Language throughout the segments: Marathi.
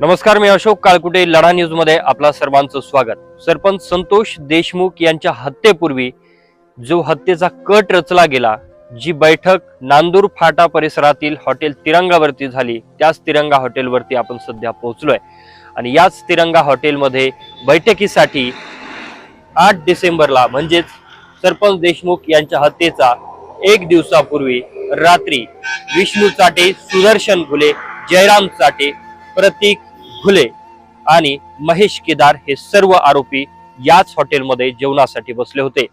नमस्कार मी अशोक काळकुटे लढा न्यूजमध्ये आपला सर्वांचं स्वागत. सरपंच संतोष देशमुख यांच्या हत्येपूर्वी जो हत्येचा कट रचला गेला जी बैठक नांदूर फाटा परिसरातील हॉटेल तिरंगावरती झाली त्याच तिरंगा हॉटेलवरती आपण सध्या पोहोचलोय. आणि याच तिरंगा हॉटेलमध्ये बैठकीसाठी आठ डिसेंबरला म्हणजेच सरपंच देशमुख यांच्या हत्येचा एक दिवसापूर्वी रात्री विष्णू चाटे सुदर्शन घुले जयराम चाटे प्रतीक घुले आणि महेश केदार हे सर्व आरोपी याच हॉटेलमध्ये जेवणासाठी बसले होते.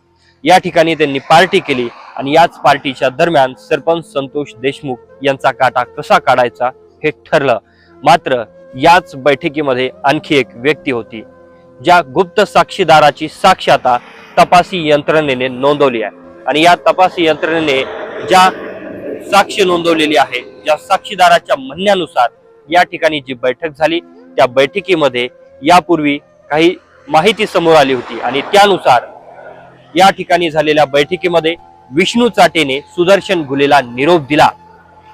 या ठिकाणी त्यांनी पार्टी केली आणि याच पार्टीच्या दरम्यान सरपंच संतोष देशमुख यांचा काटा कसा काढायचा हे ठरलं. मात्र याच बैठकीमध्ये आणखी एक व्यक्ती होती ज्या गुप्त साक्षीदाराची साक्ष आता तपासी यंत्रणेने नोंदवली आहे. आणि या तपासी यंत्रणेने ज्या साक्ष नोंदवलेली आहे ज्या साक्षीदाराच्या म्हणण्यानुसार या ठिकाणी जी बैठक झाली त्या बैठकीमध्ये यापूर्वी काही माहिती समोर आली होती आणि त्यानुसार या ठिकाणी झालेल्या बैठकीमध्ये विष्णू चाटेने सुदर्शन घुलेला निरोप दिला.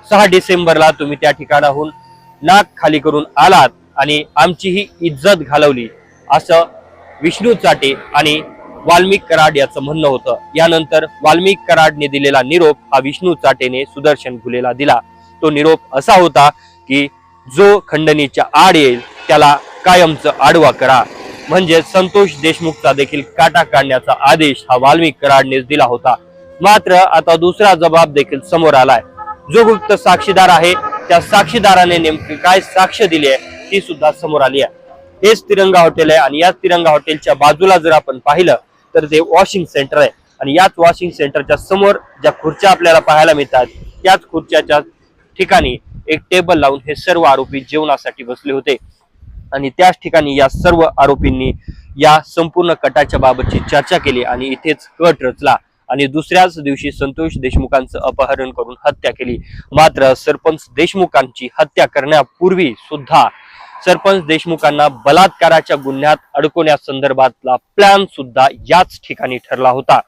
सहा डिसेंबरला तुम्ही त्या ठिकाणाहून नाक खाली करून आलात आणि आमचीही इज्जत घालवली असं विष्णू चाटे आणि वाल्मिक कराड याचं म्हणणं होतं. यानंतर वाल्मिक कराडने दिलेला निरोप हा विष्णू चाटेने सुदर्शन घुलेला दिला. तो निरोप असा होता की जो खंडणीच्या आड येईल त्याला कायमचं आडवा करा. म्हणजे संतोष देशमुखचा देखील काटा काढण्याचा आदेश हा वाल्मिक कराडनेच दिला होता. मात्र आता दुसरा जबाब देखील समोर आलाय. जो गुप्त साक्षीदार आहे त्या साक्षीदाराने नेमकी काय साक्ष दिली आहे ती सुद्धा समोर आली आहे. हेच तिरंगा हॉटेल आहे आणि याच तिरंगा हॉटेलच्या बाजूला जर आपण पाहिलं तर ते वॉशिंग सेंटर आहे. आणि याच वॉशिंग सेंटरच्या समोर ज्या खुर्च्या आपल्याला पाहायला मिळतात त्याच खुर्च्याच्या ठिकाणी एक टेबल लावून हे सर्व आरोपी जेवणासाठी बसले होते. आणि त्याच ठिकाणी या सर्व आरोपींनी या संपूर्ण कटाच्या बाबतची चर्चा केली आणि इथेच कट रचला आणि दुसऱ्याच दिवशी संतोष देशमुखांचं अपहरण करून हत्या केली. मात्र सरपंच देशमुखांची हत्या करण्यापूर्वी सुद्धा सरपंच देशमुखांना बलात्काराच्या गुन्ह्यात अडकवण्यासंदर्भातला प्लॅन सुद्धा याच ठिकाणी ठरला होता.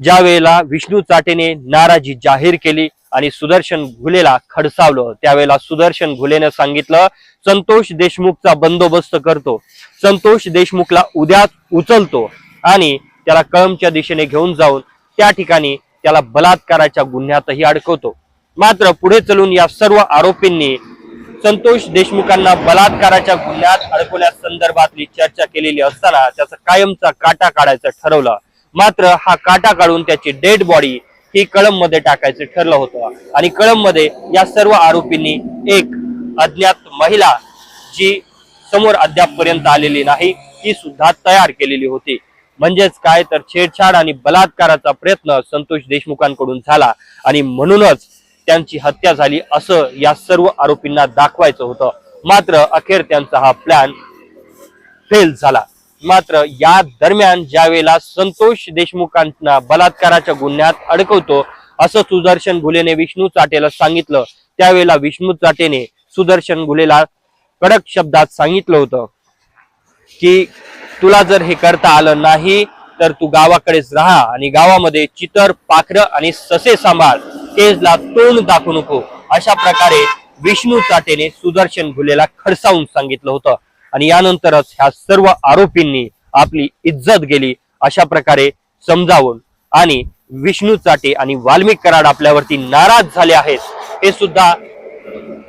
ज्या वेळेला विष्णू चाटेने नाराजी जाहीर केली आणि सुदर्शन घुलेला खडसावलं. त्यावेळेला सुदर्शन घुलेनं सांगितलं संतोष देशमुखचा बंदोबस्त करतो. संतोष देशमुखला उद्या उचलतो आणि त्याला कळमच्या दिशेने घेऊन जाऊन त्या ठिकाणी त्याला बलात्काराच्या गुन्ह्यातही अडकवतो. मात्र पुढे चलून या सर्व आरोपींनी संतोष देशमुखांना बलात्काराच्या गुन्ह्यात अडकवण्यासंदर्भातली चर्चा केलेली असताना त्याचा कायमचा काटा काढायचं ठरवलं. मात्र हा काटा काढून त्याची डेड बॉडी ही कळममध्ये टाकायचं ठरलं होतं. आणि कळममध्ये या सर्व आरोपींनी एक अज्ञात महिला जी समोर अद्यापपर्यंत आलेली नाही ती सुद्धा तयार केलेली होती. म्हणजेच काय तर छेडछाड आणि बलात्काराचा प्रयत्न संतोष देशमुखांकडून झाला आणि म्हणूनच त्यांची हत्या झाली असं या सर्व आरोपींना दाखवायचं होतं. मात्र अखेर त्यांचा हा प्लॅन फेल झाला. मात्र या दरम्यान ज्या वेळेला संतोष देशमुखांना बलात्काराच्या गुन्ह्यात अडकवतो असं सुदर्शन घुलेने विष्णू चाटेला सांगितलं त्यावेळेला विष्णू चाटेने सुदर्शन घुलेला कडक शब्दात सांगितलं होतं की तुला जर हे करता आलं नाही तर तू गावाकडेच राहा आणि गावामध्ये चितर पाखर आणि ससे सांभाळ. तेजला तोंड दाखवू नको. अशा प्रकारे विष्णू चाटेने सुदर्शन घुलेला खडसावून सांगितलं होतं. आणि यानंतरच ह्या सर्व आरोपींनी आपली इज्जत गेली अशा प्रकारे समजावून आणि विष्णू चाटे आणि वाल्मिक कराड आपल्यावरती नाराज झाले आहेत हे सुद्धा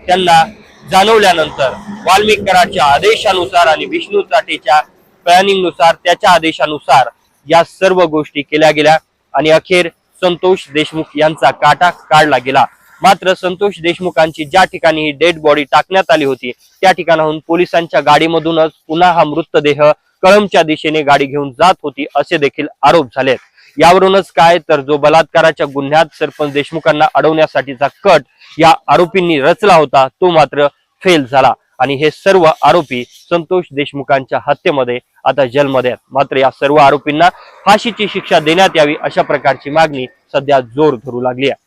त्यांना जाणवल्यानंतर वाल्मिक कराडच्या आदेशानुसार आणि विष्णू चाटेच्या प्लॅनिंगनुसार त्याच्या आदेशानुसार या सर्व गोष्टी केल्या गेल्या आणि अखेर संतोष देशमुख यांचा काटा काढला गेला. मात्र संतोष देशमुखांची ज्या ठिकाणी ही डेड बॉडी टाकण्यात आली होती त्या ठिकाणाहून पोलिसांच्या गाडीमधूनच पुन्हा हा मृतदेह कळमच्या दिशेने गाडी घेऊन जात होती असे देखील आरोप झालेत. यावरूनच काय तर जो बलात्काराच्या गुन्ह्यात सरपंच देशमुखांना अडवण्यासाठीचा कट या आरोपींनी रचला होता तो मात्र फेल झाला. आणि हे सर्व आरोपी संतोष देशमुखांच्या हत्येमध्ये आता जेलमध्ये आहेत. मात्र या सर्व आरोपींना फाशीची शिक्षा देण्यात यावी अशा प्रकारची मागणी सध्या जोर धरू लागली आहे.